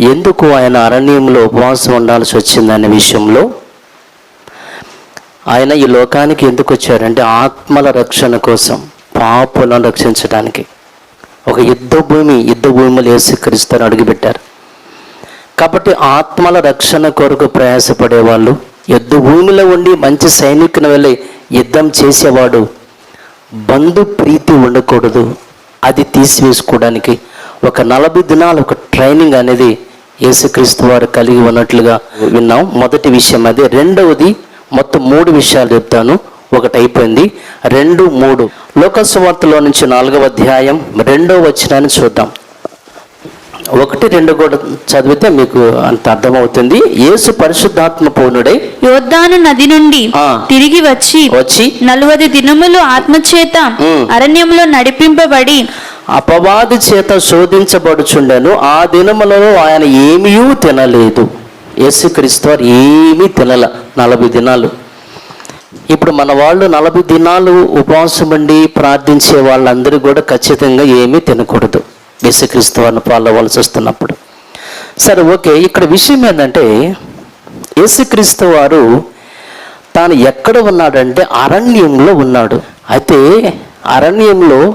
ఎందుకు ఆయన అరణ్యంలో ఉపవాసం ఉండాల్సి వచ్చిందనే విషయంలో ఆయన ఈ లోకానికి ఎందుకు వచ్చారంటే ఆత్మల రక్షణ కోసం పాపులను రక్షించడానికి. ఒక యుద్ధ భూమి యుద్ధ భూమిలో యేసుక్రీస్తుని అడుగుపెట్టారు. కాబట్టి ఆత్మల రక్షణ కొరకు ప్రయాసపడేవాళ్ళు యుద్ధ భూమిలో ఉండి మంచి సైనికుని వెళ్ళి యుద్ధం చేసేవాడు బంధు ప్రీతి ఉండకూడదు అది తీసివేసుకోవడానికి ఒక నలభై దినాలు ఒక ట్రైనింగ్ అనేది యేసుక్రీస్తు వారు కలిగి ఉన్నట్లుగా విన్నాం. మొదటి విషయం అది. రెండవది మొత్తం మూడు విషయాలు చెప్తాను. ఒకటి అయిపోయింది. రెండు మూడు. లోకస్వార్తలో నుంచి నాలుగవ అధ్యాయం రెండవ వచనాన్ని చూద్దాం. ఒకటి రెండు కూడా చదివితే మీకు అంత అర్థమవుతుంది. యేసు పరిశుద్ధాత్మ పూర్ణుడై. యోర్దాను నది నుండి. తిరిగి వచ్చి వచ్చి నలువది దినములు ఆత్మచేత. అరణ్యంలో నడిపింపబడి అపవాది చేత శోధించబడుచుండెను ఆ దినములలో ఆయన ఏమీ తినలేదు. యేసుక్రీస్తు వారు ఏమీ తినల. నలభై దినాలు. ఇప్పుడు మన వాళ్ళు నలభై దినాలు ఉపవాసం ఉండి ప్రార్థించే వాళ్ళందరూ కూడా ఖచ్చితంగా ఏమీ తినకూడదు. యేసుక్రీస్తు వారిని పాల్గొవలసి వస్తున్నప్పుడు. సరే ఓకే. ఇక్కడ విషయం ఏంటంటే యేసుక్రీస్తు వారు తాను ఎక్కడ ఉన్నాడంటే అరణ్యంలో ఉన్నాడు. అయితే అరణ్యంలో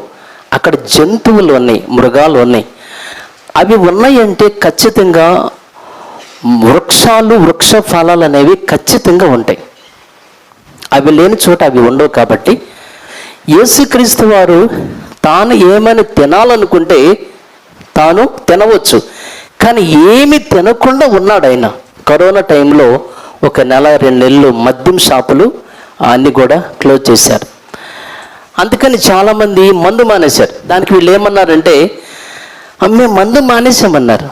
అక్కడ జంతువులు ఉన్నాయి మృగాలు ఉన్నాయి. అవి ఉన్నాయంటే ఖచ్చితంగా వృక్షాలు వృక్ష ఫలాలు అనేవి ఖచ్చితంగా ఉంటాయి. అవి లేని చోట అవి ఉండవు కాబట్టి యేసుక్రీస్తు వారు తాను ఏమైనా తినాలనుకుంటే తాను తినవచ్చు. కానీ ఏమి తినకుండా ఉన్నాడు ఆయన. కరోనా టైంలో ఒక నెల రెండు నెలలు మద్యం షాపులు అన్నీ కూడా క్లోజ్ చేశారు. అందుకని చాలామంది మందు మానేశారు. దానికి వీళ్ళు ఏమన్నారంటే మేము మందు మానేసామన్నారు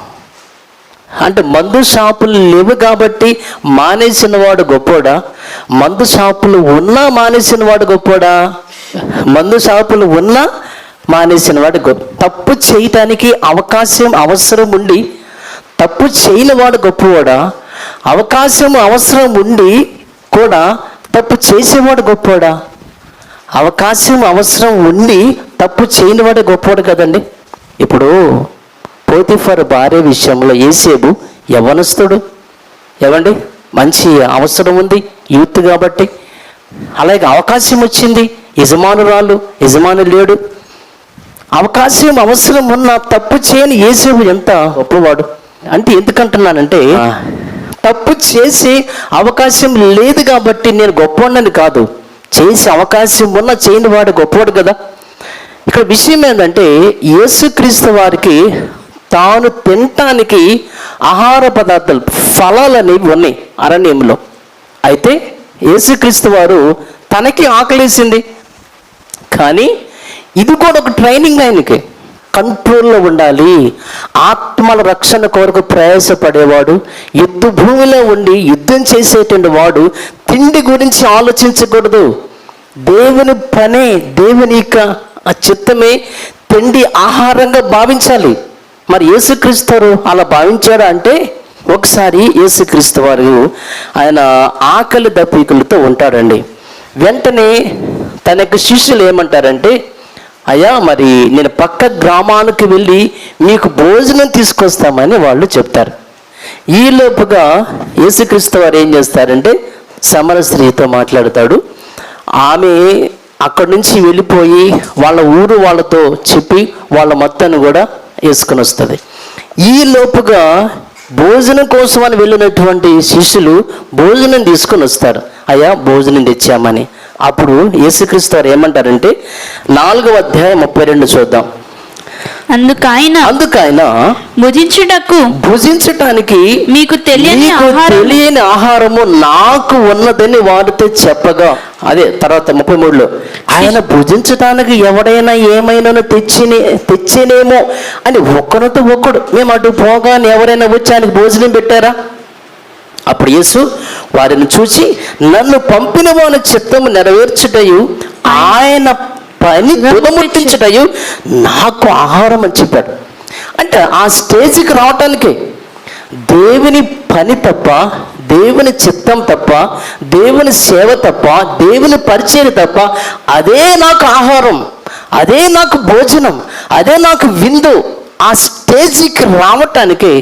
అంటే మందు షాపులు లేవు కాబట్టి మానేసిన వాడు గొప్పోడా? మందు షాపులు ఉన్నా మానేసిన వాడు గొప్పోడా? మందు షాపులు ఉన్నా మానేసిన వాడు గొప్ప తప్పు చేయటానికి అవకాశం అవసరం ఉండి తప్పు చేయని వాడు గొప్పవాడా అవకాశం అవసరం ఉండి కూడా తప్పు చేసేవాడు గొప్పవాడా అవకాశం అవసరం ఉండి తప్పు చేయనివాడే గొప్పవాడు కదండి. ఇప్పుడు పోతిఫర్ భార్య విషయంలో ఏసేబు యవనస్తుడు ఎవండి మంచి అవసరం ఉంది యూత్ కాబట్టి. అలాగే అవకాశం వచ్చింది యజమానురాలు యజమాను లేడు. అవకాశం అవసరం ఉన్న తప్పు చేయని ఏసేబు ఎంత గొప్పవాడు. అంటే ఎందుకంటున్నానంటే తప్పు చేసి అవకాశం లేదు కాబట్టి నేను గొప్పవాడిని కాదు. చేసే అవకాశం ఉన్న చేయని వాడు గొప్పవాడు కదా. ఇక్కడ విషయం ఏంటంటే యేసుక్రీస్తు వారికి తాను తినటానికి ఆహార పదార్థాలు ఫలాలు అనేవి ఉన్నాయి అరణ్యంలో. అయితే యేసుక్రీస్తు వారు తనకి ఆకలేసింది. కానీ ఇది కూడా ఒక ట్రైనింగ్ ఆయనకి కంట్రోల్లో ఉండాలి. ఆత్మల రక్షణ కొరకు ప్రయాసపడేవాడు యుద్ధ భూమిలో ఉండి యుద్ధం చేసేటువంటి వాడు తిండి గురించి ఆలోచించకూడదు. దేవుని పనే దేవుని యొక్క ఆ చిత్తమే తిండి ఆహారంగా భావించాలి. మరి యేసుక్రీస్తు అలా భావించాడా అంటే ఒకసారి యేసుక్రీస్తు వారు ఆయన ఆకలి దప్పికులతో ఉంటాడండి వెంటనే తన యొక్క శిష్యులు ఏమంటారంటే అయ్యా మరి నేను పక్క గ్రామానికి వెళ్ళి మీకు భోజనం తీసుకొస్తామని వాళ్ళు చెప్తారు. ఈ లోపుగా యేసుక్రీస్తు వారు ఏం చేస్తారంటే సమర స్త్రీతో మాట్లాడతాడు. ఆమె అక్కడి నుంచి వెళ్ళిపోయి వాళ్ళ ఊరు వాళ్ళతో చెప్పి వాళ్ళ మొత్తాన్ని కూడా వేసుకొని వస్తుంది. ఈ లోపుగా భోజనం కోసం అని వెళ్ళినటువంటి శిష్యులు భోజనం తీసుకొని వస్తారు. అయ్యా భోజనం తెచ్చామని. అప్పుడు యేసుక్రీస్తు వారు ఏమంటారంటే నాలుగవ అధ్యాయం ముప్పై రెండు చూద్దాం. అందుకు ఆయన అందుకు ఆయన భుజించుటకు భుజించటానికి మీకు తెలియని తెలియని ఆహారము నాకు ఉన్నదని వారితో చెప్పగా. అదే తర్వాత ముప్పై మూడులో ఆయన భుజించటానికి ఎవడైనా ఏమైనా తెచ్చినే తెచ్చేనేమో అని ఒక్కరితో ఒక్కడు మేము అటు పోగానే ఎవరైనా వచ్చి ఆయనకు భోజనం పెట్టారా? అప్పుడు యేసు వారిని చూసి నన్ను పంపిన వాని చిత్తము నెరవేర్చుటయు ఆయన పని తుదముట్టించుటయు నాకు ఆహారం అని చెప్పాడు. అంటే ఆ స్టేజ్కి రావటానికి దేవుని పని తప్ప దేవుని చిత్తం తప్ప దేవుని సేవ తప్ప దేవుని పరిచయం తప్ప అదే నాకు ఆహారం అదే నాకు భోజనం అదే నాకు విందు ఆ స్టేజికి రావటానికి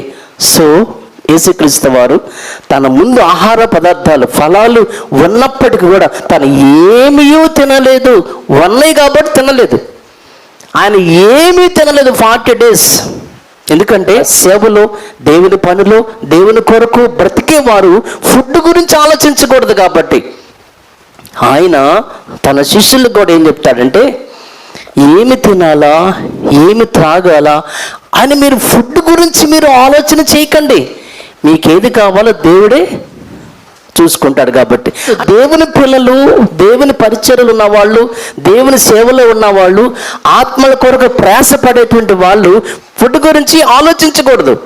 సో యేసుక్రీస్తు వారు తన ముందు ఆహార పదార్థాలు ఫలాలు ఉన్నప్పటికీ కూడా తను ఏమీయూ తినలేదు. ఉన్నాయి కాబట్టి తినలేదు. ఆయన ఏమీ తినలేదు ఫార్టీ డేస్. ఎందుకంటే సేవలో దేవుని పనులు దేవుని కొరకు బ్రతికే వారు ఫుడ్ గురించి ఆలోచించకూడదు కాబట్టి. ఆయన తన శిష్యులకు కూడా ఏం చెప్తాడంటే ఏమి తినాలా? ఏమి త్రాగాలా? అని మీరు ఫుడ్ గురించి మీరు ఆలోచన చేయకండి. మీకేది కావాలో దేవుడే చూసుకుంటాడు కాబట్టి. దేవుని పిల్లలు దేవుని పరిచయలు ఉన్న వాళ్ళు దేవుని సేవలో ఉన్న వాళ్ళు ఆత్మల కొరకు ప్రయాసపడేటువంటి వాళ్ళు ఫుడ్ గురించి ఆలోచించకూడదు.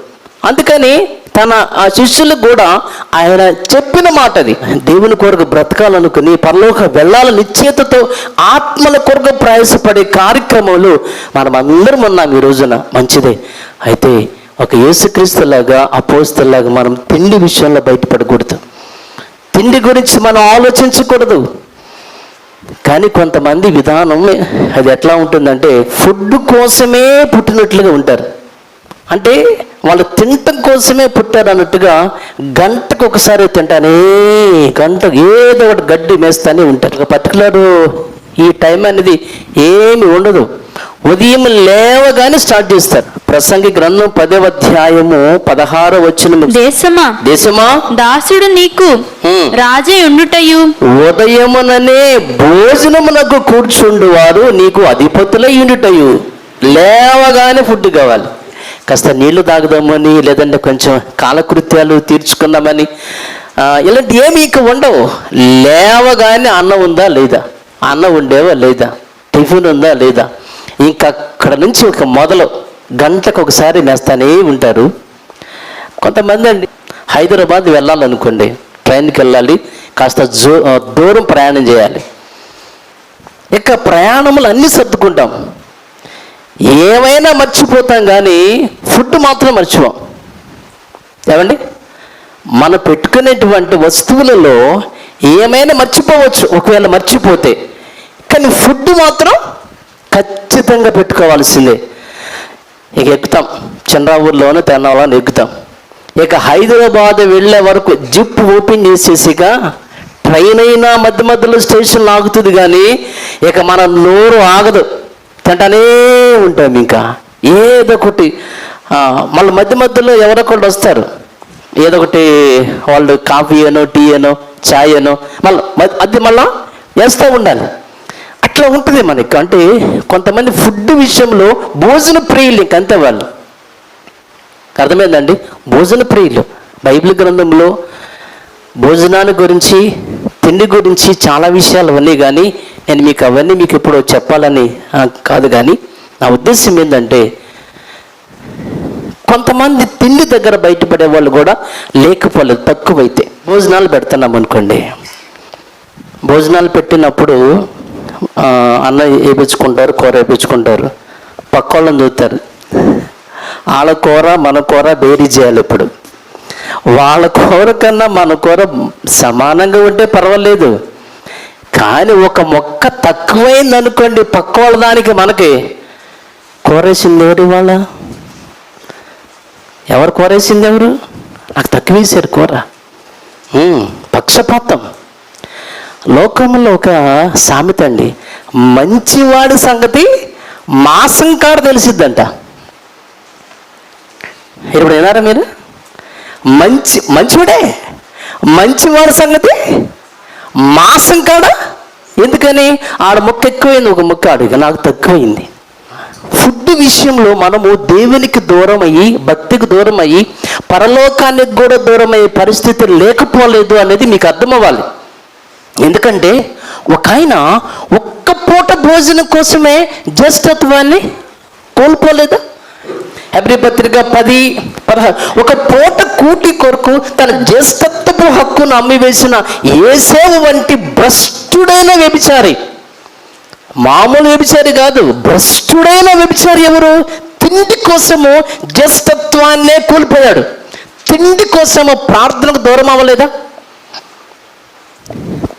అందుకని తన ఆ శిష్యులకు కూడా ఆయన చెప్పిన మాట అది దేవుని కొరకు బ్రతకాలనుకుని పరలోక వెళ్ళాల నిశ్చేతతో ఆత్మల కొరకు ప్రయాసపడే కార్యక్రమంలో మనం అందరం ఉన్నాం ఈ రోజున. మంచిదే. అయితే ఒక యేసుక్రీస్తులాగా అపోస్తులాగా మనం తిండి విషయంలో బయటపడకూడదు. తిండి గురించి మనం ఆలోచించకూడదు. కానీ కొంతమంది విధానం అది ఎట్లా ఉంటుందంటే ఫుడ్ కోసమే పుట్టినట్లుగా ఉంటారు. అంటే వాళ్ళు తినటం కోసమే పుట్టారు అన్నట్టుగా గంటకు ఒకసారి తింటానే గంట ఏదో ఒకటి గడ్డి మేస్తానే ఉంటారు. ఒక పర్టికులర్ ఈ టైం అనేది ఏమి ఉండదు. ఉదయం లేవగానే స్టార్ట్ చేస్తారు. ప్రసంగి గ్రంథం పదవ అధ్యాయము పదహారో వచ్చిన దేశమా? దేశమా? దాసుడు నీకు. రాజే ఉండుటయు? ఉదయముననే భోజనమునకు కూర్చుండు వారు నీకు అధిపతులై ఉండుటయు. లేవగానే ఫుడ్ కావాలి. కాస్త నీళ్ళు తాగుదామని లేదంటే కొంచెం కాలకృత్యాలు తీర్చుకుందామని ఇలాంటి ఏమి ఇక ఉండవు. లేవగానే అన్నం ఉందా లేదా? అన్నం ఉండేవా లేదా? టిఫిన్ ఉందా లేదా? ఇంకా అక్కడ నుంచి ఒక మొదలు గంటకు ఒకసారి నేస్తానే ఉంటారు. కొంతమంది అండి హైదరాబాద్ వెళ్ళాలనుకోండి ట్రైన్కి వెళ్ళాలి కాస్త జో దూరం ప్రయాణం చేయాలి. ఇక ప్రయాణములు అన్నీ సర్దుకుంటాం. ఏమైనా మర్చిపోతాం కానీ ఫుడ్ మాత్రం మర్చిపోం. ఏమండి? మనం పెట్టుకునేటువంటి వస్తువులలో ఏమైనా మర్చిపోవచ్చు ఒకవేళ మర్చిపోతే. కానీ ఫుడ్ మాత్రం ఖచ్చితంగా పెట్టుకోవాల్సిందే. ఇక ఎక్కుతాం. చంద్రావూరులోనే తెనాలని ఎక్కుతాం. ఇక హైదరాబాద్ వెళ్ళే వరకు జిప్ ఓపెన్ చేసేసిక ట్రైన్ అయినా మధ్య మధ్యలో స్టేషన్ ఆగుతుంది కానీ ఇక మన నోరు ఆగదు. తింటానే ఉంటాం ఇంకా. ఏదో ఒకటి మళ్ళీ మధ్య మధ్యలో ఎవరొకళ్ళు వస్తారు. ఏదో ఒకటి వాళ్ళు కాఫీ అనో టీ అనో చాయ్ అనో మళ్ళీ అది మళ్ళీ వేస్తూ ఉండాలి. అట్లా ఉంటుంది మనకి. అంటే కొంతమంది ఫుడ్ విషయంలో భోజన ప్రియులు ఇంకంతే వాళ్ళు. అర్థమైందండి? భోజన ప్రియులు. బైబిల్ గ్రంథంలో భోజనాన్ని గురించి తిండి గురించి చాలా విషయాలు ఉన్నాయి కానీ నేను మీకు అవన్నీ మీకు ఇప్పుడు చెప్పాలని కాదు కానీ నా ఉద్దేశం ఏంటంటే కొంతమంది తిండి దగ్గర బయటపడే వాళ్ళు కూడా లేకపోలేదు తక్కువైతే. భోజనాలు పెడుతున్నాం అనుకోండి. భోజనాలు పెట్టినప్పుడు అన్న వేయించుకుంటారు కూర వేయించుకుంటారు పక్క వాళ్ళని చూస్తారు. వాళ్ళ కూర మన కూర బేరీ చేయాలి ఇప్పుడు. వాళ్ళ కూర కన్నా మన కూర సమానంగా ఉంటే పర్వాలేదు. కానీ ఒక మొక్క తక్కువైంది అనుకోండి పక్క వాళ్ళ దానికి మనకి కూరేసింది ఎవరు ఇవాళ? ఎవరు కూరేసింది ఎవరు? నాకు తక్కువ వేసారు కూర. పక్షపాతం. లోకంలో ఒక సామెత అండి. మంచివాడి సంగతి మాసం కాడ తెలిసిద్దంట. ఇప్పుడు వినారా మీరు? మంచి మంచివాడే? మంచివాడి సంగతి మాసం కాడ ఎందుకని? ఆడ ముక్క ఎక్కువైంది ఒక ముక్క ఆడు. నాకు తక్కువైంది. ఫుడ్ విషయంలో మనము దేవునికి దూరం అయ్యి భక్తికి దూరం అయ్యి పరలోకానికి కూడా దూరం అయ్యే పరిస్థితి లేకపోలేదు అనేది మీకు అర్థం అవ్వాలి ఎందుకంటే ఒక ఆయన ఒక్క పూట భోజనం కోసమే జ్యేష్ఠత్వాన్ని కోల్పోలేదా? హెబ్రి పత్రిక పది పదహారు ఒక పూట కూటి కొరకు తన జ్యేష్ఠత్వపు హక్కును అమ్మివేసిన ఏసేవు వంటి భ్రష్టుడైన వ్యభిచారి. మామూలు వ్యభిచారి కాదు భ్రష్టుడైన వ్యభిచారి ఎవరు? తిండి కోసము జ్యేష్ఠత్వాన్నే కోల్పోయాడు. తిండి కోసము ప్రార్థనకు దూరం అవ్వలేదా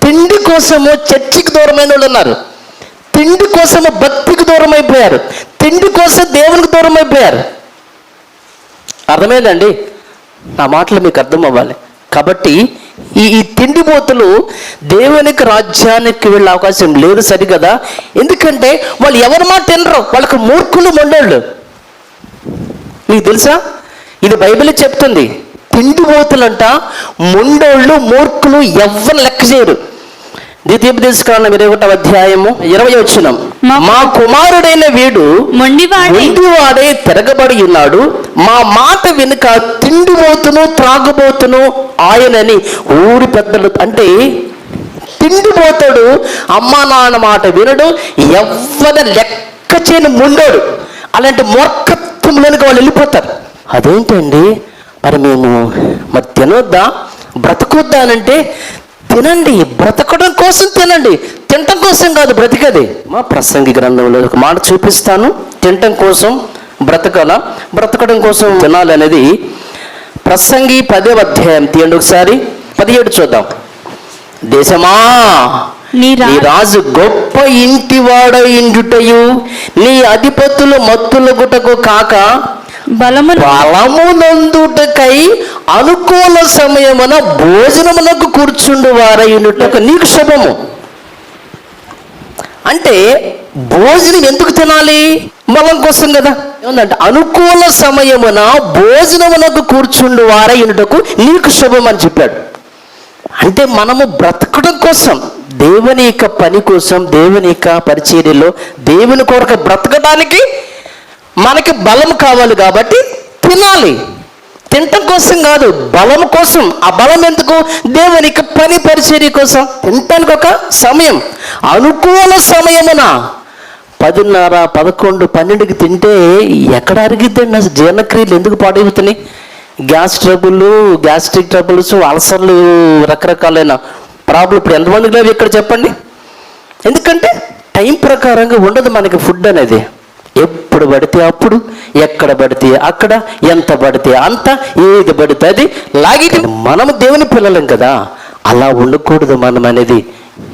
తిండి కోసము చర్చికి దూరమైన వాళ్ళు ఉన్నారు. తిండి కోసము భక్తికి దూరం అయిపోయారు తిండి కోసం దేవునికి దూరం అయిపోయారు అర్థమైందండి? నా మాటలు మీకు అర్థం అవ్వాలి. కాబట్టి ఈ ఈ తిండిపోతులు దేవునికి రాజ్యానికి వెళ్ళే అవకాశం లేదు సరిగదా? ఎందుకంటే వాళ్ళు ఎవరి మాట తినరు వాళ్ళకి మూర్ఖులు మొండోళ్ళు. మీకు తెలుసా? ఇది బైబిల్ చెప్తుంది. తిండిపోతులంట మొండోళ్ళు మూర్ఖులు ఎవరు లెక్క చేయరు. ద్వితీయోపదేశకాండం ఇరవై ఒకటో అధ్యాయము ఇరవై వచ్చిన మా- కుమారుడైన వీడు మొండివాడే వాడే తిరగబడి ఉన్నాడు. మా మాట వెనుక తిండిపోతును త్రాగుబోతును ఆయనని ఊరి పెద్దలు అంటే తిండిపోతాడు. అమ్మా నాన్న మాట వినడు. ఎవ్వన లెక్క చేయని ముండోడు. అలాంటి మూర్ఖత్వంలోనికి వాళ్ళు వెళ్ళిపోతారు. అదేంటండి? మరి మేము మరి తినొద్దా బ్రతకొద్దా అనంటే తినండి బ్రతకడం కోసం తినండి. తినటం కోసం కాదు బ్రతికది. మా ప్రసంగి గ్రంథంలో ఒక మాట చూపిస్తాను. తినటం కోసం బ్రతకాల బ్రతకడం కోసం తినాలనేది ప్రసంగి పదే అధ్యాయం. తీయండి ఒకసారి. పదిహేడు చూద్దాం. దేశమా నీ రాజు గొప్ప ఇంటివాడ ఇండుటయు నీ అధిపతులు మత్తుల గుటకు కాక బలము బలమునందుటకై అనుకూల సమయమున భోజనమునకు కూర్చుండు వారయునుటకు నీకు శుభము. అంటే భోజనం ఎందుకు తినాలి? బలం కోసం కదా. ఏమంటే అనుకూల సమయమున భోజనమునకు కూర్చుండు వారయునుటకు నీకు శుభం అని చెప్పాడు. అంటే మనము బ్రతకడం కోసం దేవుని యొక్క పని కోసం దేవుని యొక్క పరిచర్యలో దేవుని కొరకు బ్రతకడానికి మనకి బలం కావాలి కాబట్టి తినాలి. తినటం కోసం కాదు బలం కోసం. ఆ బలం ఎందుకు? దేవుని పని పరిచర్య కోసం. తినటానికి ఒక సమయం. అనుకూల సమయమున పదిన్నర పదకొండు పన్నెండుకి తింటే ఎక్కడ అరిగిద్దండి? అసలు జీర్ణక్రియలు ఎందుకు పాడైపోతున్నాయి? గ్యాస్ ట్రబుల్ గ్యాస్ట్రిక్ ట్రబుల్స్ అల్సర్లు రకరకాలైన ప్రాబ్లం. ఇప్పుడు ఎంతమందికి లేవు ఇక్కడ చెప్పండి. ఎందుకంటే టైం ప్రకారంగా ఉండదు మనకి ఫుడ్ అనేది. ఎప్పుడు పడితే అప్పుడు ఎక్కడ పడితే అక్కడ ఎంత పడితే అంత ఏది పడితే అది లాగి మనము దేవుని పిల్లలం కదా. అలా ఉండకూడదు మనం అనేది.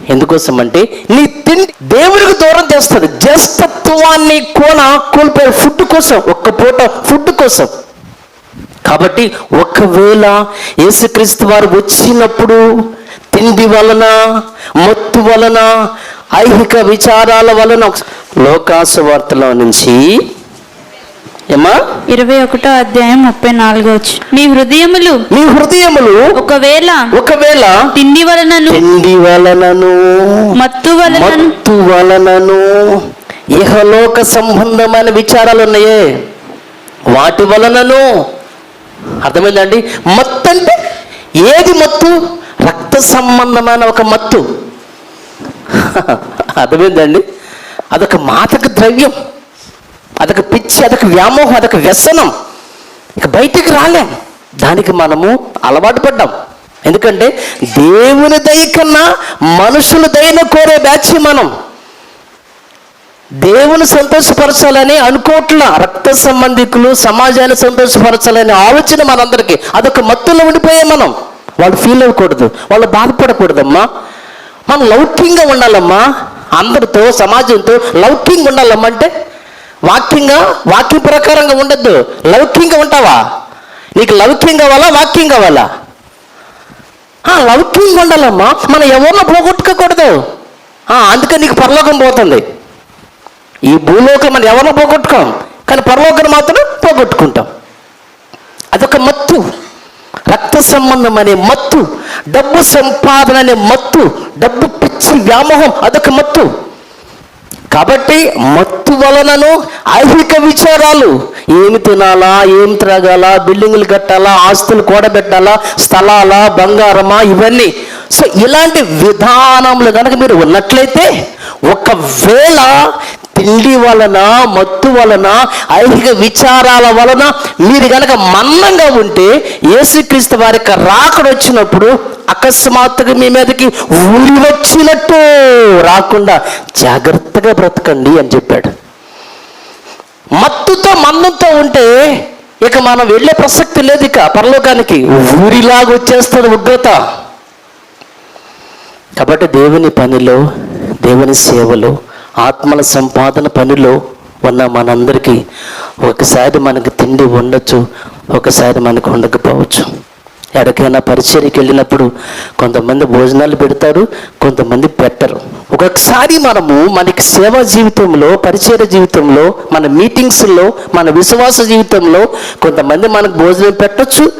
ఎందుకోసం అంటే నీ తిండి దేవునికి దూరం చేస్తుంది. జస్తత్వాన్ని కోన కోల్పోయే ఫుడ్ కోసం ఒక్క పూట ఫుడ్ కోసం. కాబట్టి ఒకవేళ యేసుక్రీస్తు వారు వచ్చినప్పుడు తిండి వలన మత్తు వలన ఐహిక విచారాల వలన లోకాసు వార్తలో నుంచి ఏమా? ఇరవై ఒకటో అధ్యాయం ముప్పై నాలుగో మీ హృదయములు మీ హృదయములు ఒకవేళ ఒకవేళ తిండి వలనను తిండి వలనను మత్తు వలనను మత్తు వలనను ఇహలోక సంబంధమైన విచారాలు ఉన్నాయే. వాటి వలనను అర్థమైందండి? మత్తు అంటే ఏది మత్తు? రక్త సంబంధమైన ఒక మత్తు. అర్థమైందండి? అదొక మాతక ద్రవ్యం. అదొక పిచ్చి అదొక వ్యామోహం అదొక వ్యసనం. ఇక బయటికి రాలేం. దానికి మనము అలవాటు పడ్డాం. ఎందుకంటే దేవుని దయ కన్నా మనుషుల దయను కోరే బ్యాచ్ మనం. దేవుని సంతోషపరచాలని అనుకోవట్లా రక్త సంబంధికులు సమాజాన్ని సంతోషపరచాలనే ఆలోచన మనందరికీ. అదొక మత్తులో ఉండిపోయే మనం. వాళ్ళు ఫీల్ అవ్వకూడదు. వాళ్ళు బాధపడకూడదమ్మా. మనం లౌక్యంగా ఉండాలమ్మా. అందరితో సమాజంతో లౌక్యంగా ఉండాలమ్మా అంటే వాక్యంగా వాక్యం ప్రకారంగా ఉండద్దు. లౌక్యంగా ఉంటావా? నీకు లౌక్యం కావాలా వాక్యం కావాలా? ఆ, లౌక్యంగా ఉండాలమ్మా. మనం ఎవరినో పోగొట్టుకోకూడదు. అందుకే నీకు పరలోకం పోతుంది. ఈ భూలోకం మనం ఎవరినో పోగొట్టుకోం? కానీ పరలోకం మాత్రం పోగొట్టుకుంటాం. అదొక మత్తు. రక్త సంబంధం అనే మత్తు డబ్బు సంపాదన అనే మత్తు డబ్బు పిచ్చి వ్యామోహం అదొక మత్తు. కాబట్టి మత్తు వలనను ఐహిక విచారాలు. ఏమి తినాలా ఏం త్రాగాలా బిల్డింగులు కట్టాలా ఆస్తులు కూడబెట్టాలా స్థలాలా బంగారమా ఇవన్నీ. సో ఇలాంటి విధానములు కనుక మీరు ఉన్నట్లయితే ఒకవేళ తిండి వలన మత్తు వలన ఐహిక విచారాల వలన మీరు కనుక మన్నంగా ఉంటే యేసుక్రీస్తు వారి యొక్క రాకడ వచ్చినప్పుడు అకస్మాత్తుగా మీ మీదకి ఊరి వచ్చినట్టు రాకుండా జాగ్రత్తగా బ్రతకండి అని చెప్పాడు. మత్తుతో మన్నంతో ఉంటే ఇక మనం వెళ్ళే ప్రసక్తి లేదు ఇక పరలోకానికి. ఊరిలాగా వచ్చేస్తుంది ఉగ్రత. కాబట్టి దేవుని పనిలో దేవుని సేవలో ఆత్మల సంపాదన పనిలో ఉన్న మనందరికీ ఒకసారి మనకు తిండి ఉండొచ్చు ఒకసారి మనకు ఉండకపోవచ్చు. ఎక్కడికైనా పరిచయకి వెళ్ళినప్పుడు కొంతమంది భోజనాలు పెడతారు కొంతమంది పెట్టరు. ఒక్కొక్కసారి మనము మనకి సేవా జీవితంలో పరిచయ జీవితంలో మన మీటింగ్స్లో మన విశ్వాస జీవితంలో కొంతమంది మనకు భోజనం పెట్టచ్చు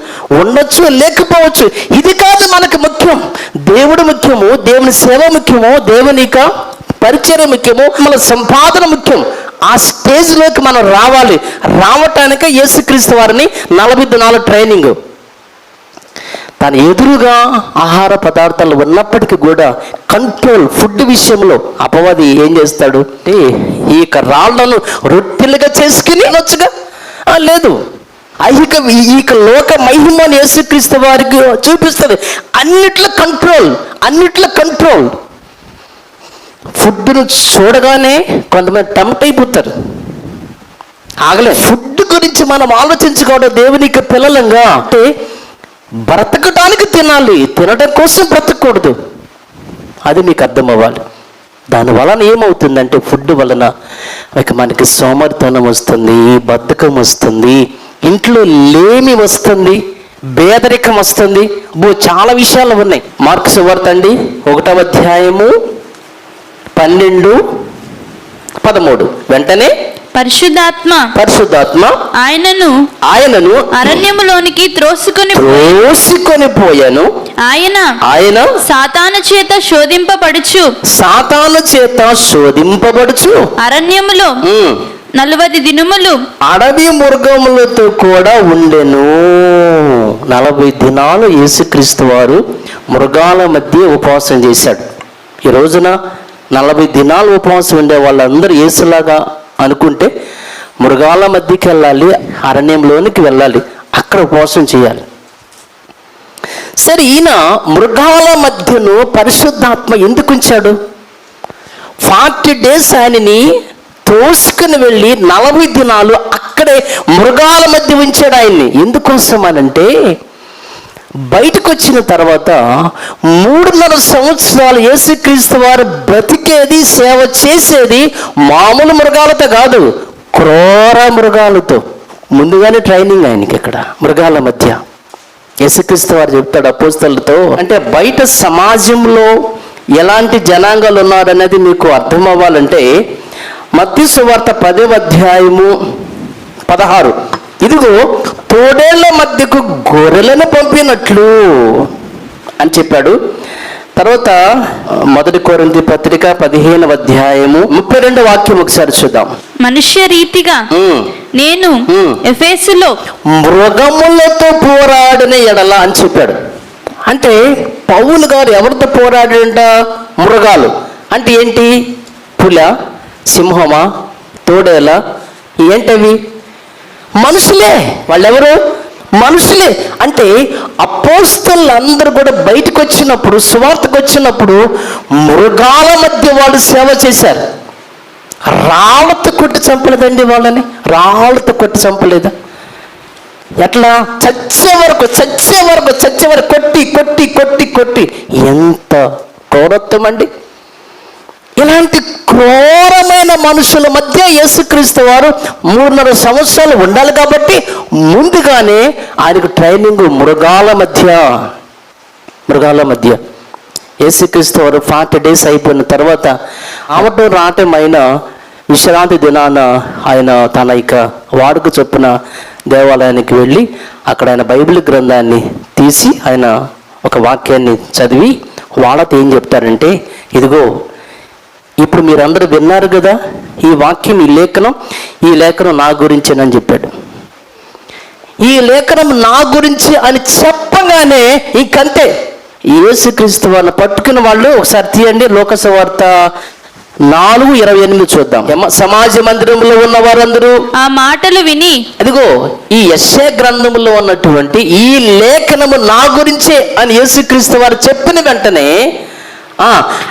ఉండొచ్చు లేకపోవచ్చు. ఇది కాదు మనకు ముఖ్యం. దేవుడు ముఖ్యము దేవుని సేవ ముఖ్యము దేవునిక పరిచయం ముఖ్యము మన సంపాదన ముఖ్యం. ఆ స్టేజ్లోకి మనం రావాలి. రావటానికే యేసుక్రీస్తు వారిని నలభై దినాల ట్రైనింగ్. తన ఎదురుగా ఆహార పదార్థాలు ఉన్నప్పటికీ కూడా కంట్రోల్ ఫుడ్ విషయంలో అపవాది ఏం చేస్తాడు? అంటే ఈ యొక్క రాళ్ళను రొట్టెలుగా చేసుకుని అనొచ్చుగా లేదు. ఐహిక ఈ యొక్క లోక మహిమని యేసుక్రీస్తు వారికి చూపిస్తుంది అన్నిట్లో కంట్రోల్ అన్నిట్లో కంట్రోల్. ఫుడ్ను చూడగానే కొంతమంది టెంప్ట్ అయిపోతారు. ఆగలే ఫుడ్ గురించి మనం ఆలోచించుకోవడం దేవునికి పిల్లలంగా అంటే బ్రతకటానికి తినాలి తినడం కోసం బ్రతకూడదు. అది మీకు అర్థం అవ్వాలి దాని వలన ఏమవుతుందంటే ఫుడ్ వలన ఇక మనకి సోమరితనం వస్తుంది బద్ధకం వస్తుంది ఇంట్లో లేమి వస్తుంది పేదరికం వస్తుంది. బో చాలా విషయాలు ఉన్నాయి. మార్క్స్ వార్త అండి ఒకటవ అధ్యాయము పన్నెండు పదమూడు. వెంటనే పరిశుద్ధాత్మ పరిశుద్ధాత్మ ఆయనను ఆయనను అరణ్యములోనికి త్రోసుకొని త్రోసికొని పోయాను. ఆయన ఆయన సాతాను చేత శోధింపబడుచు. సాతాను చేత శోధింపబడుచు. అరణ్యములో నలువది దినములు అడవి మృగములతో కూడా ఉండెను. నలభై దినాలు యేసుక్రీస్తు వారు మృగాల మధ్య ఉపవాసం చేశాడు. ఈ రోజున నలభై దినాలు ఉపవాసం ఉండే వాళ్ళందరూ ఏసులాగా అనుకుంటే మృగాల మధ్యకి వెళ్ళాలి అరణ్యంలోనికి వెళ్ళాలి అక్కడ ఉపవాసం చేయాలి. సరే ఈయన మృగాల మధ్యను పరిశుద్ధాత్మ ఎందుకు ఉంచాడు? ఫార్టీ డేస్ ఆయనని తోసుకుని వెళ్ళి నలభై దినాలు అక్కడే మృగాల మధ్య ఉంచాడు ఆయన్ని. ఎందుకోసం అనంటే బయటకు వచ్చిన తర్వాత మూడున్నర సంవత్సరాలు యేసుక్రీస్తు వారు బ్రతికేది సేవ చేసేది మామూలు మృగాలతో కాదు క్రోర మృగాలతో. ముందుగానే ట్రైనింగ్ ఆయనకి ఇక్కడ మృగాల మధ్య. యేసుక్రీస్తు వారు చెప్తాడు అపోస్తలతో అంటే బయట సమాజంలో ఎలాంటి జనాంగాలు ఉన్నారనేది మీకు అర్థం అవ్వాలంటే మత్తి సువార్త పదవ అధ్యాయము పదహారు. ఇదిగో తోడేళ్ళ మధ్యకు గొర్రెలను పంపినట్లు అని చెప్పాడు. తర్వాత మొదటి కోరింది పత్రిక పదిహేనవ అధ్యాయము ముప్పై రెండు వాక్యం ఒకసారి చూద్దాం. మనుష్య రీతిగా. నేను. ఎఫేసులో మృగములతో పోరాడిన ఎడల అని చెప్పాడు. అంటే పౌలు గారు ఎవరితో పోరాడంట మృగాలు? అంటే ఏంటి? పుల సింహమా? తోడేల ఏంటవి? మనుషులే. వాళ్ళెవరు? మనుషులే. అంటే అపోస్తలు అందరూ కూడా బయటకు వచ్చినప్పుడు సువార్తకు వచ్చినప్పుడు మృగాల మధ్య వాళ్ళు సేవ చేశారు. రాళ్ళతో కొట్టి చంపలేదండి వాళ్ళని. రాళ్ళతో కొట్టి చంపలేదా. ఎట్లా? చచ్చే వరకు చచ్చే వరకు చచ్చే వరకు కొట్టి కొట్టి కొట్టి కొట్టి. ఎంత క్రౌరత్వం అండి. ఇలాంటి క్రూరమైన మనుషుల మధ్య యేసుక్రీస్తు వారు మూడున్నర సంవత్సరాలు ఉండాలి కాబట్టి ముందుగానే ఆయనకు ట్రైనింగ్ మృగాల మధ్య. మృగాల మధ్య. యేసుక్రీస్తు వారు ఫార్టీ డేస్ అయిపోయిన తర్వాత ఆవటం రావటమైన విశ్రాంతి దినాన ఆయన తన ఇక వాడుక చొప్పున దేవాలయానికి వెళ్ళి అక్కడ ఆయన బైబిల్ గ్రంథాన్ని తీసి ఆయన ఒక వాక్యాన్ని చదివి వాళ్ళతో ఏం చెప్తారంటే ఇదిగో ఇప్పుడు మీరందరూ విన్నారు కదా ఈ వాక్యం ఈ లేఖనం ఈ లేఖనం నా గురించేనని చెప్పాడు. ఈ లేఖనం నా గురించి అని చెప్పగానే ఇంకంతే. యేసుక్రీస్తు వాళ్ళని పట్టుకున్న వాళ్ళు ఒకసారి తీయండి లోకస వార్త నాలుగు ఇరవై ఎనిమిది చూద్దాం. సమాజ మందిరంలో ఉన్న వారందరూ ఆ మాటలు విని అదిగో ఈ యశ్యా గ్రంథములో ఉన్నటువంటి ఈ లేఖనము నా గురించే అని యేసుక్రీస్తు వారు చెప్పిన వెంటనే ఆ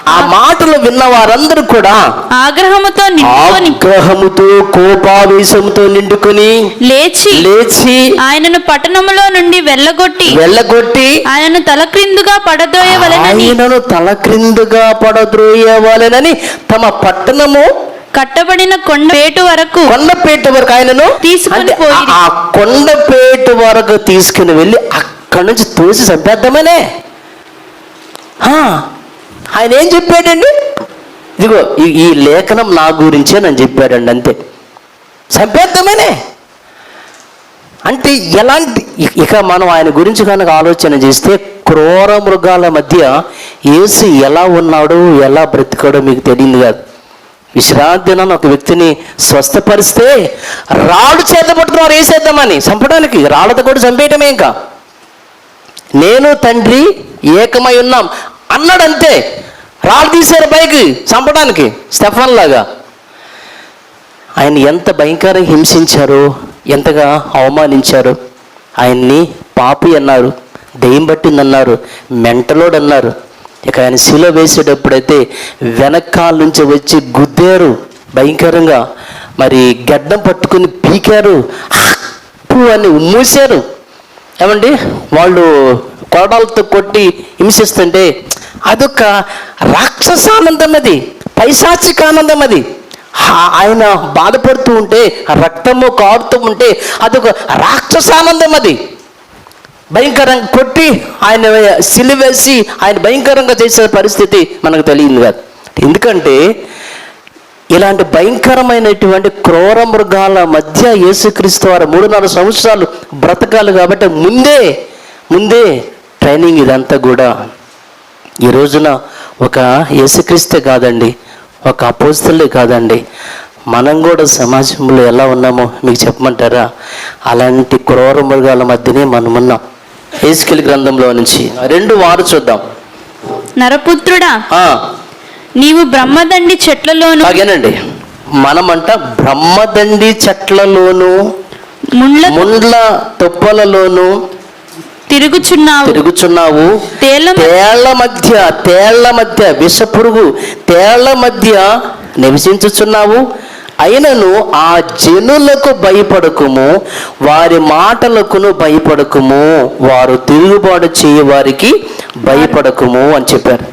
ఆ మాటలు విన్న వారందరూ కూడా ఆగ్రహముతో ఆగ్రహముతో కోపావేశముతో నిండుకొని లేచి లేచి ఆయనను పట్టణములో నుండి వెళ్ళగొట్టి వెళ్ళగొట్టి ఆయనను తలక్రిందుగా పడదోయవలెనని ఆయనను తల క్రిందుగా పడద్రోయవాలనని తమ పట్టణము కట్టబడిన కొండ పేటు వరకు కొండపేట వరకు ఆయనను తీసుకొని. ఆ- కొండపేట వరకు తీసుకుని వెళ్ళి అక్కడి నుంచి తోసి చంపేద్దామనే ఆయన ఏం చెప్పాడండి? ఇదిగో ఈ- ఈ లేఖనం నా గురించే నన్ను చెప్పాడండి అంతే. చంపేద్దామనే అంటే ఎలాంటి ఇక మనం ఆయన గురించి కనుక ఆలోచన చేస్తే క్రూర మృగాల మధ్య ఏసు ఎలా ఉన్నాడో ఎలా బ్రతికాడో మీకు తెలియదు కాదు. విశ్రాంతి ఒక వ్యక్తిని స్వస్థపరిస్తే రాళ్ళు చేత పట్టుకున్నారు వేసేద్దామని చంపడానికి రాళ్ళతో కూడా చంపేయటమే ఇంకా. నేను తండ్రి ఏకమై ఉన్నాం. అన్నాడంతే. రాళ్ళు తీశారు పైకి చంపడానికి. స్టెఫన్ లాగా. ఆయన ఎంత భయంకరంగా హింసించారు ఎంతగా అవమానించారు. ఆయన్ని పాపి అన్నారు దెయ్యం పట్టిందన్నారు మెంటలోడు అన్నారు. ఇక ఆయన శిలో వేసేటప్పుడైతే వెనకాల నుంచి వచ్చి గుద్దారు భయంకరంగా. మరి గడ్డం పట్టుకుని పీకారు అని మూసారు ఏమండి? వాళ్ళు కొరడాలతో కొట్టి హింసిస్తుంటే అదొక రాక్షసానందం అది పైశాచిక ఆనందం అది. ఆయన బాధపడుతూ ఉంటే రక్తము కారుతూ ఉంటే అదొక రాక్షసానందం అది. భయంకరంగా కొట్టి ఆయన సిలివేసి ఆయన భయంకరంగా చేసే పరిస్థితి మనకు తెలియదు కాదు. ఎందుకంటే ఇలాంటి భయంకరమైనటువంటి క్రూర మృగాల మధ్య యేసుక్రీస్తు వారు మూడున్నర సంవత్సరాలు బ్రతకాలి కాబట్టి ముందే ముందే ట్రైనింగ్ ఇదంతా కూడా ఈ రోజున ఒక యేసుక్రీస్తే కాదండి ఒక అపోస్తులే కాదండి. మనం కూడా సమాజంలో ఎలా ఉన్నామో మీకు చెప్పమంటారా? అలాంటి క్రూర మృగాల మధ్యనే మనం ఉన్నాం. ఏసుకెళ్ళి గ్రంథంలో నుంచి రెండు వారు చూద్దాం. నరపుత్రుడా నీవు బ్రహ్మదండి చెట్లలోను అలాగేనండి మనమంట బ్రహ్మదండి చెట్లలోను ముండ్ల ముండ్ల తుప్పలలోను తిరుగుచున్నావు. తిరుగుచున్నావు. తేళ్ళ మధ్య తేళ్ళ మధ్య విషపురుగు తేళ్ళ మధ్య నివసించుచున్నావు. అయినను ఆ జనులకు భయపడకుము వారి మాటలకును భయపడకుము వారు తిరుగుబాటు చేయ వారికి భయపడకుము అని చెప్పారు.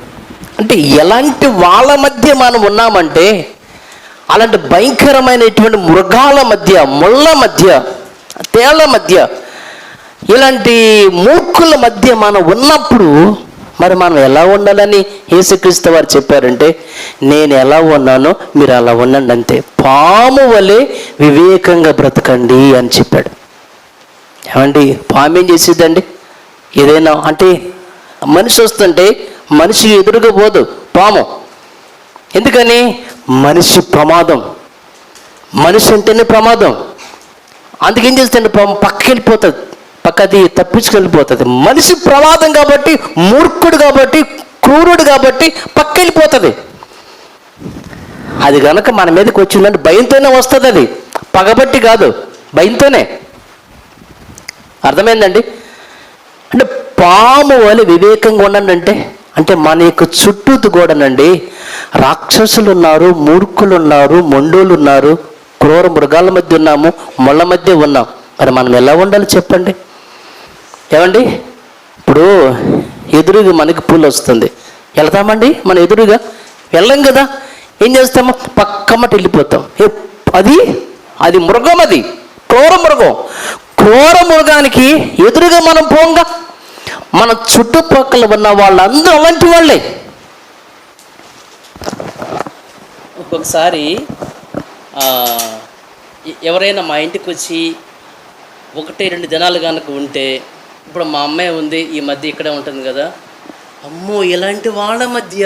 అంటే ఎలాంటి వాళ్ళ మధ్య మనం ఉన్నామంటే అలాంటి భయంకరమైనటువంటి మృగాల మధ్య ముళ్ళ మధ్య తేళ్ళ మధ్య ఇలాంటి మూర్ఖుల మధ్య మనం ఉన్నప్పుడు మరి మనం ఎలా ఉండాలని యేసుక్రీస్తు వారు చెప్పారంటే నేను ఎలా ఉన్నానో మీరు అలా ఉండండి అంతే. పాము వలె వివేకంగా బ్రతకండి అని చెప్పాడు. ఏమండి? పాము ఏం చేసేదండి ఏదైనా అంటే మనిషి వస్తుంటే మనిషి ఎదురుగా పోదు పాము. ఎందుకని? మనిషి ప్రమాదం. మనిషి అంటేనే ప్రమాదం. అందుకేం చేస్తుంది పాము పక్కకి వెళ్ళిపోతుంది పక్కది తప్పించుకెళ్ళిపోతుంది. మనిషి ప్రమాదం కాబట్టి మూర్ఖుడు కాబట్టి క్రూరుడు కాబట్టి పక్క వెళ్ళిపోతుంది అది కనుక మన మీదకి వచ్చిందంటే భయంతోనే వస్తుంది అది పగబట్టి కాదు భయంతోనే. అర్థమైందండి? అంటే పాము వలె వివేకంగా ఉండండి అంటే అంటే మన యొక్క చుట్టూతు కూడానండి రాక్షసులు ఉన్నారు మూర్ఖులు ఉన్నారు మొండోలు ఉన్నారు క్రూర మృగాల మధ్య ఉన్నాము మొళ్ళ మధ్య ఉన్నాం. మరి మనం ఎలా ఉండాలి చెప్పండి? ఏమండి? ఇప్పుడు ఎదురుగా మనకి పూలు వస్తుంది. వెళ్తామండి? మన ఎదురుగా? వెళ్ళం కదా? ఏం చేస్తాము? పక్కమట వెళ్ళిపోతాం. ఏ, అది? అది మృగం అది. క్రూర మృగం. క్రూర మృగానికి ఎదురుగా మనం పోంగా? మన చుట్టుపక్కల ఉన్న వాళ్ళందరూ అలాంటి వాళ్ళే. ఒక్కొక్కసారి ఎవరైనా మా ఇంటికి వచ్చి ఒకటి రెండు దినాలు కనుక ఉంటే ఇప్పుడు మా అమ్మాయి ఉంది ఈ మధ్య ఇక్కడే ఉంటుంది కదా. అమ్మో ఇలాంటి వాళ్ళ మధ్య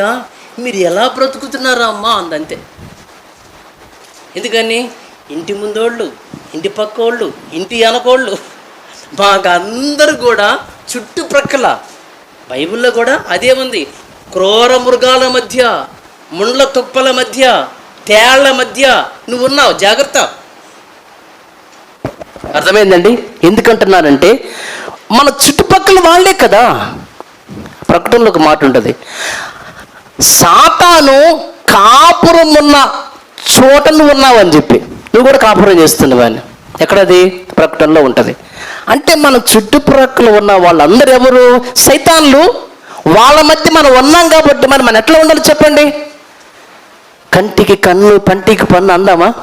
మీరు ఎలా బ్రతుకుతున్నారా అమ్మా అందంతే. ఎందుకని? ఇంటి ముందోళ్ళు ఇంటి పక్కోళ్ళు ఇంటి అనకోళ్ళు మాకు అందరు కూడా చుట్టుప్రక్కల బైబిల్లో కూడా అదే ఉంది. క్రోర మృగాల మధ్య ముండ్ల తుప్పల మధ్య తేళ్ళ మధ్య నువ్వు ఉన్నావు జాగ్రత్త. అర్థమైందండి? ఎందుకంటున్నానంటే మన చుట్టుపక్కల వాళ్ళే కదా. ప్రకటనలో ఒక మాట ఉంటుంది. సాతాను కాపురం ఉన్న చోట నువ్వు ఉన్నావు అని చెప్పి. నువ్వు కూడా కాపురం చేస్తున్నావు ఎక్కడది? ప్రకటనలో ఉంటుంది. అంటే మన చుట్టుప్రక్కల ఉన్న వాళ్ళందరూ ఎవరు? సైతాన్లు. వాళ్ళ మధ్య మనం ఉన్నాం కాబట్టి మరి మనం ఎట్లా ఉండాలి చెప్పండి? కంటికి కన్ను పంటికి పన్ను అందామా?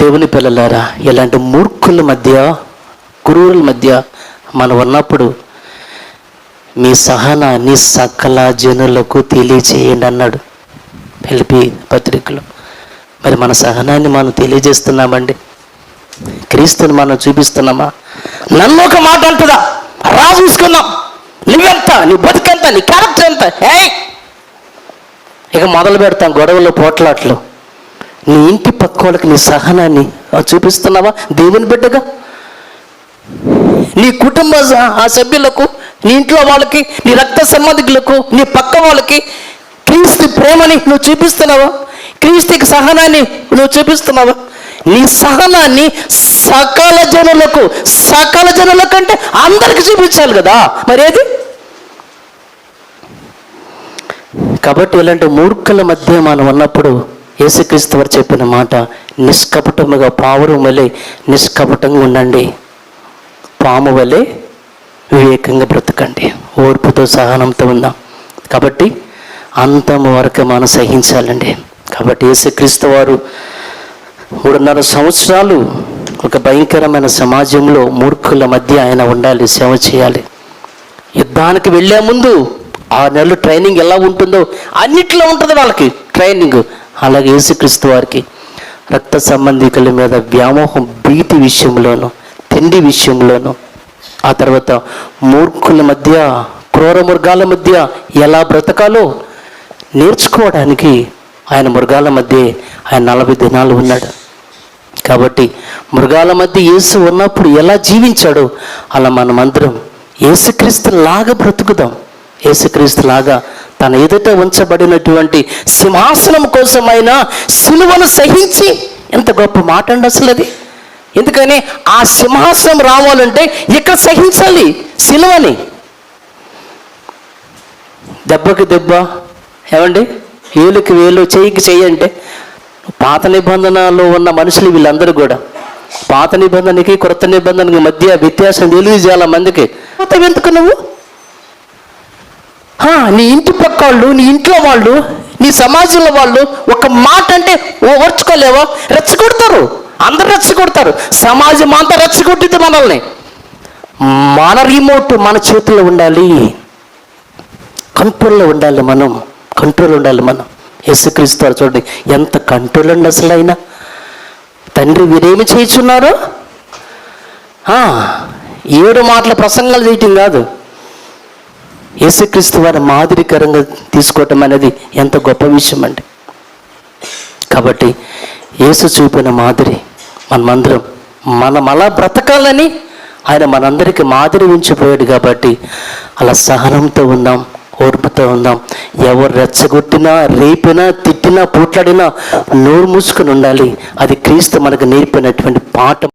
దేవుని పిల్లలారా ఇలాంటి మూర్ఖుల మధ్య గురువుల మధ్య మనం ఉన్నప్పుడు మీ సహనాన్ని సకల జనులకు తెలియచేయండి అన్నాడు పిలిపి పత్రికలో. మరి మన సహనాన్ని మనం తెలియజేస్తున్నామండి? క్రీస్తుని మనం చూపిస్తున్నామా? నన్ను ఒక మాట అంటుందా? రా చూసుకుందాం. నువ్వెంత? నీ బతుకెంత? నీ క్యారెక్టర్ ఎంత? ఏ ఇక మొదలు పెడతాం గొడవలు పోట్లాట్లు. నీ ఇంటి పక్క వాళ్ళకి నీ సహనాన్ని చూపిస్తున్నావా? దేవుని బిడ్డగా? నీ కుటుంబ ఆ సభ్యులకు నీ ఇంట్లో వాళ్ళకి నీ రక్త సంబంధికులకు నీ పక్క వాళ్ళకి క్రీస్తు ప్రేమని నువ్వు చూపిస్తున్నావా? క్రీస్తుకి సహనాన్ని నువ్వు చూపిస్తున్నావా? నీ సహనాన్ని సకల జనులకు సకల జనులకు అంటే అందరికి చూపించాలి కదా. మరి ఏది కాబట్టి ఇలాంటి మూర్ఖుల మధ్య మనం ఉన్నప్పుడు యేసుక్రీస్తు వారు చెప్పిన మాట నిష్కపటముగా పావురం వలె నిష్కపటంగా ఉండండి. పాము వలె వివేకంగా బ్రతకండి. ఓర్పుతో సహనంతో ఉందాం కాబట్టి అంతం వరకు మనం సహించాలండి. కాబట్టి యేసుక్రీస్తు వారు మూడున్నర సంవత్సరాలు ఒక భయంకరమైన సమాజంలో మూర్ఖుల మధ్య ఆయన ఉండాలి సేవ చేయాలి. యుద్ధానికి వెళ్ళే ముందు ఆరు నెలలు ట్రైనింగ్ ఎలా ఉంటుందో అన్నిట్లో ఉంటుంది వాళ్ళకి ట్రైనింగ్. అలాగే యేసుక్రీస్తు వారికి రక్త సంబంధికుల మీద వ్యామోహం భీతి విషయంలోనూ తిండి విషయంలోనూ ఆ తర్వాత మూర్ఖుల మధ్య క్రూర మృగాల మధ్య ఎలా బ్రతకాలో నేర్చుకోవడానికి ఆయన మృగాల మధ్య ఆయన నలభై దినాలు ఉన్నాడు. కాబట్టి మృగాల మధ్య యేసు ఉన్నప్పుడు ఎలా జీవించాడో అలా మనమందరం యేసుక్రీస్తు లాగా బ్రతుకుదాం. యేసుక్రీస్తు లాగా తన ఎదుట ఉంచబడినటువంటి సింహాసనం కోసమైనా సిలువను సహించి ఎంత గొప్ప మాట అండి అసలు అది ఎందుకని ఆ సింహాసనం రావాలంటే ఇక్కడ సహించాలి? సిలువని. దెబ్బకి దెబ్బ. ఏమండి? వేలుకి వేలు చెయ్యికి చేయి అంటే పాత నిబంధనలో ఉన్న మనుషులు వీళ్ళందరూ కూడా. పాత నిబంధనకి కొత్త నిబంధనకి మధ్య వ్యత్యాసం తెలియదు చాలా మందికి. ఎందుకు నువ్వు? నీ ఇంటి పక్క వాళ్ళు నీ ఇంట్లో వాళ్ళు నీ సమాజంలో వాళ్ళు ఒక మాట అంటే ఓర్చుకోలేవా? రెచ్చగొడతారు. అందరు రెచ్చగొడతారు. సమాజం అంతా రెచ్చగొట్టింది మనల్ని. మన రిమోట్ మన చేతుల్లో ఉండాలి. కంట్రోల్లో ఉండాలి మనం. కంట్రోల్ ఉండాలి మనం. యేసుక్రీస్తు వారు చూడండి ఎంత కంట్రోల్ అండి అసలు అయినా తండ్రి వీరేమి చేయించున్నారు? ఏడు మాటల ప్రసంగాలు చేయటం కాదు. యేసుక్రీస్తు వారి మాదిరికరంగా తీసుకోవటం అనేది ఎంత గొప్ప విషయం అండి. కాబట్టి యేసు చూపిన మాదిరి మనమందరం మనం అలా బ్రతకాలని ఆయన మనందరికీ మాదిరి ఉంచిపోయాడు కాబట్టి అలా సహనంతో ఉందాం ఓర్పుతో ఉందాం. ఎవరు రెచ్చగొట్టినా రేపినా తిట్టినా పోట్లాడినా నోరు మూసుకుని ఉండాలి. అది క్రీస్తు మనకు నేర్పినటువంటి పాఠం.